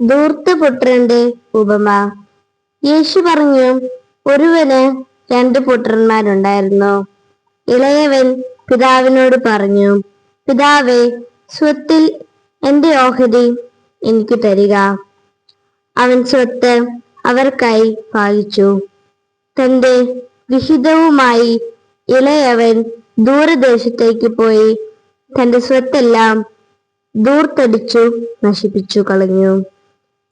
ധൂർത്തപുത്രന്റെ ഉപമ. യേശു പറഞ്ഞു ഒരുവന് രണ്ട് പുത്രന്മാരുണ്ടായിരുന്നു. ഇളയവൻ പിതാവിനോട് പറഞ്ഞു പിതാവേ സ്വത്തിൽ എന്റെ ഓഹരി എനിക്ക് തരിക. അവൻ സ്വത്ത് അവർക്കായി പാലിച്ചു. തന്റെ വിഹിതവുമായി ഇളയവൻ ദൂരദേശത്തേക്ക് പോയി തന്റെ സ്വത്തെല്ലാം ദൂർത്തടിച്ചു നശിപ്പിച്ചു കളഞ്ഞു.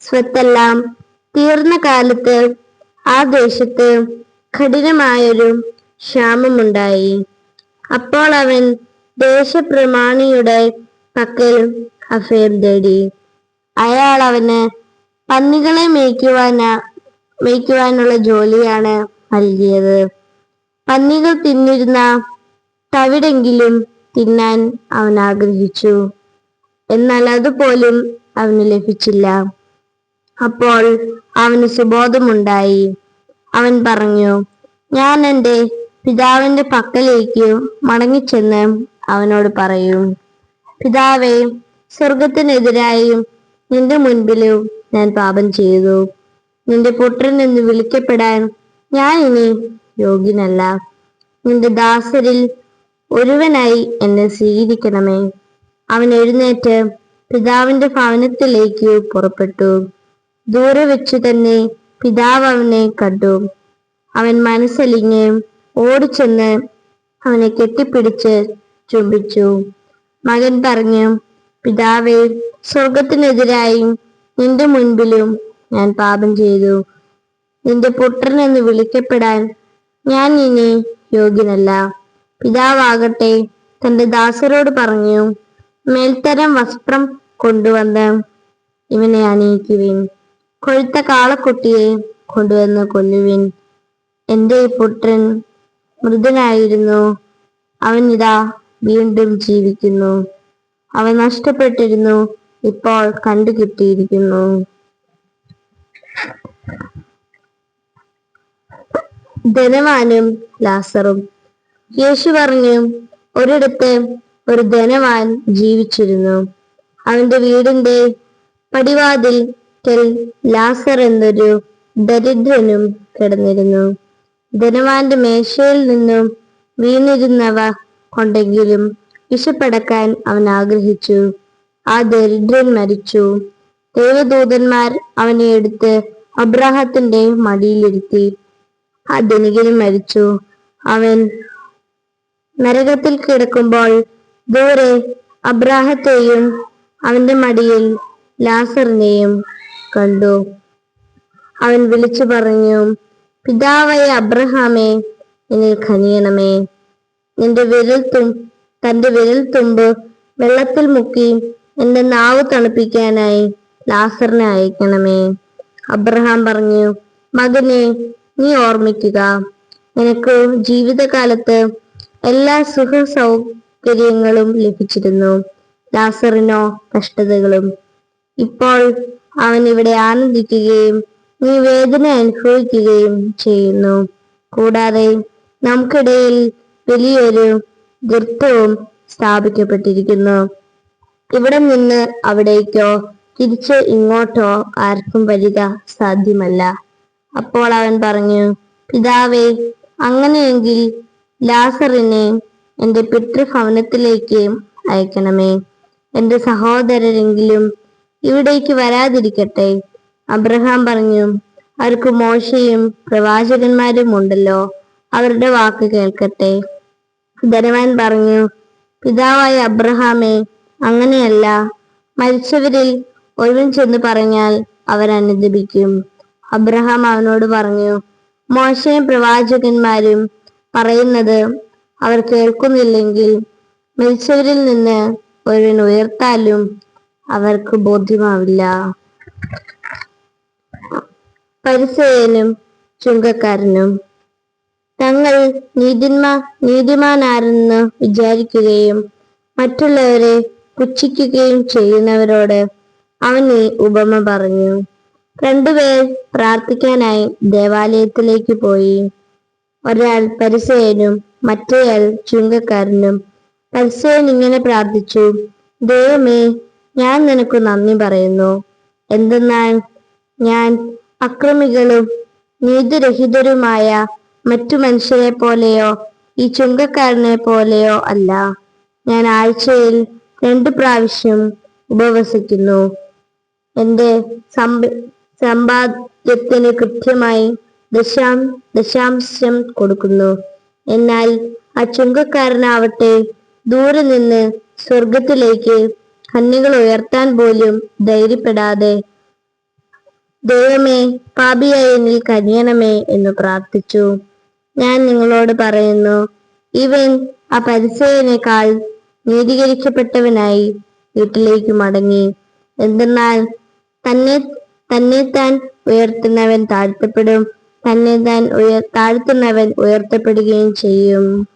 സ്വത്തെല്ലാം തീർന്ന കാലത്ത് ആ ദേശത്ത് കഠിനമായൊരു ക്ഷാമമുണ്ടായി. അപ്പോൾ അവൻ ദേശപ്രമാണിയുടെ പക്കൽ അഭയം തേടി. അയാൾ അവന് പന്നികളെ മേയ്ക്കുവാനാ മേയ്ക്കുവാനുള്ള ജോലിയാണ് നൽകിയത് പന്നികൾ തിന്നിരുന്ന തവിടെങ്കിലും തിന്നാൻ അവൻ ആഗ്രഹിച്ചു. എന്നാൽ അതുപോലും അവന് ലഭിച്ചില്ല. അപ്പോൾ അവന് സുബോധമുണ്ടായി. അവൻ പറഞ്ഞു ഞാൻ എന്റെ പിതാവിന്റെ പക്കലേക്ക് മടങ്ങിച്ചെന്ന് അവനോട് പറയും. പിതാവേ സ്വർഗത്തിനെതിരായും നിന്റെ മുൻപിലും ഞാൻ പാപം ചെയ്തു. നിന്റെ പുത്രൻ എന്ന് വിളിക്കപ്പെടാൻ ഞാൻ ഇനി യോഗ്യനല്ല. നിന്റെ ദാസരിൽ ഒരുവനായി എന്നെ സ്വീകരിക്കണമേ. അവൻ എഴുന്നേറ്റ് പിതാവിന്റെ ഭവനത്തിലേക്ക് പുറപ്പെട്ടു. ദൂരെ വെച്ച് തന്നെ പിതാവ് അവനെ കണ്ടു. അവൻ മനസ്സലിഞ്ഞ് ഓടിച്ചെന്ന് അവനെ കെട്ടിപ്പിടിച്ച് ചുംബിച്ചു. മകൻ പറഞ്ഞു പിതാവേ സ്വർഗത്തിനെതിരായും നിന്റെ മുൻപിലും ഞാൻ പാപം ചെയ്തു. നിന്റെ പുത്രൻ എന്ന് വിളിക്കപ്പെടാൻ ഞാൻ ഇനി യോഗ്യനല്ല. പിതാവാകട്ടെ തന്റെ ദാസരോട് പറഞ്ഞു മേൽത്തരം വസ്ത്രം കൊണ്ടുവന്ന് ഇവനെ അണിയിക്കുവിൻ. കൊഴുത്ത കാളക്കുട്ടിയെ കൊണ്ടുവന്ന് കൊല്ലുവിൻ. എന്റെ ഈ പുത്രൻ മൃതനായിരുന്നു അവനിതാ വീണ്ടും ജീവിക്കുന്നു. അവൻ നഷ്ടപ്പെട്ടിരുന്നു. ഇപ്പോൾ കണ്ടു ധനവാനും ലാസറും. യേശു പറഞ്ഞു ഒരിടത്ത് ഒരു ധനവാൻ ജീവിച്ചിരുന്നു. അവന്റെ വീടിന്റെ പടിവാതിൽ ലാസർ എന്നൊരു ദരിദ്രനും കിടന്നിരുന്നു. ധനവാന്റെ മേശയിൽ നിന്നും വീണിരുന്നവ കൊണ്ടെങ്കിലും വിശപ്പടക്കാൻ അവൻ ആഗ്രഹിച്ചു. ആ ദരിദ്രൻ മരിച്ചു. ദൈവദൂതന്മാർ അവനെ എടുത്ത് അബ്രാഹത്തിന്റെ മടിയിലിരുത്തി. ആ ധനികനും മരിച്ചു. അവൻ നരകത്തിൽ കിടക്കുമ്പോൾ ദൂരെ അബ്രാഹത്തെയും അവന്റെ മടിയിൽ ലാസറിനെയും കണ്ടു. അവൻ വിളിച്ചു പറഞ്ഞു പിതാവായ അബ്രഹാമേ എന്നിൽ ഖനിയണമേ നിന്റെ വിരൽ തും തന്റെ വിരൽ തുമ്പ് വെള്ളത്തിൽ മുക്കി എന്റെ നാവ് തണുപ്പിക്കാനായി ലാസറിനെ അയക്കണമേ. അബ്രഹാം പറഞ്ഞു മകനെ നീ ഓർമ്മിക്കുക നിനക്ക് ജീവിതകാലത്ത് എല്ലാ സുഖ സൗകര്യങ്ങളും ലഭിച്ചിരുന്നു ലാസറിനോ കഷ്ടതകളും. ഇപ്പോൾ അവൻ ഇവിടെ ആനന്ദിക്കുകയും നീ വേദന അനുഭവിക്കുകയും ചെയ്യുന്നു. കൂടാതെ നമുക്കിടയിൽ വലിയൊരു ഗർത്തവും സ്ഥാപിക്കപ്പെട്ടിരിക്കുന്നു. ഇവിടെ നിന്ന് അവിടേക്കോ തിരിച്ച് ഇങ്ങോട്ടോ ആർക്കും വരിക സാധ്യമല്ല. അപ്പോൾ അവൻ പറഞ്ഞു പിതാവേ അങ്ങനെയെങ്കിൽ ലാസറിനെ എന്റെ പിതൃഭവനത്തിലേക്ക് അയക്കണമേ. എന്റെ സഹോദരരെങ്കിലും ഇവിടേക്ക് വരാതിരിക്കട്ടെ. അബ്രഹാം പറഞ്ഞു അവർക്ക് മോശയും പ്രവാചകന്മാരും ഉണ്ടല്ലോ അവരുടെ വാക്ക് കേൾക്കട്ടെ. ധനവാൻ പറഞ്ഞു പിതാവായ അബ്രഹാമേ അങ്ങനെയല്ല. മരിച്ചവരിൽ ഒരുവൻ ചെന്ന് പറഞ്ഞാൽ അവർ അനുദപിക്കും. അബ്രഹാം അവനോട് പറഞ്ഞു മോശയും പ്രവാചകന്മാരും പറയുന്നത് അവർ കേൾക്കുന്നില്ലെങ്കിൽ മരിച്ചവരിൽ നിന്ന് ഒരുവൻ ഉയർത്താലും അവർക്ക് ബോധ്യമാവില്ല. പരിസയനും ചുങ്കക്കാരനും തങ്ങൾ നീതിന്മാ നീതിമാനാരെന്ന് വിചാരിക്കുകയും മറ്റുള്ളവരെ പുച്ഛിക്കുകയും ചെയ്യുന്നവരോട് അവൻ ഈ ഉപമ പറഞ്ഞു. രണ്ടുപേർ പ്രാർത്ഥിക്കാനായി ദേവാലയത്തിലേക്ക് പോയി. ഒരാൾ പരിസയനും മറ്റേയാൾ ചുങ്കക്കാരനും. പരിസയൻ ഇങ്ങനെ പ്രാർത്ഥിച്ചു ദൈവമേ ഞാൻ നിനക്ക് നന്ദി പറയുന്നു. എന്തെന്നാൽ ഞാൻ അക്രമികളും നീതിരഹിതരുമായ മറ്റു മനുഷ്യരെ പോലെയോ ഈ ചുങ്കക്കാരനെ പോലെയോ അല്ല. ഞാൻ ആഴ്ചയിൽ രണ്ടു പ്രാവശ്യം ഉപവസിക്കുന്നു. എന്റെ സമ്പ സമ്പാദ്യത്തിന് കൃത്യമായി ദശാം ദശാംശം കൊടുക്കുന്നു. എന്നാൽ ആ ചുങ്കക്കാരനാവട്ടെ ദൂരെ നിന്ന് സ്വർഗത്തിലേക്ക് കണ്ണുകൾ ഉയർത്താൻ പോലും ധൈര്യപ്പെടാതെ ദൈവമേ പാപിയായി എന്നിൽ കനിയണമേ എന്ന് പ്രാർത്ഥിച്ചു. ഞാൻ നിങ്ങളോട് പറയുന്നു ഇവൻ ആ പരിസയനേക്കാൾ നീതീകരിക്കപ്പെട്ടവനായി വീട്ടിലേക്ക് മടങ്ങി. എന്തെന്നാൽ തന്നെ തന്നെ താൻ ഉയർത്തുന്നവൻ താഴ്ത്തപ്പെടും. തന്നെ താൻ ഉയർ താഴ്ത്തുന്നവൻ ഉയർത്തപ്പെടുകയും ചെയ്യും.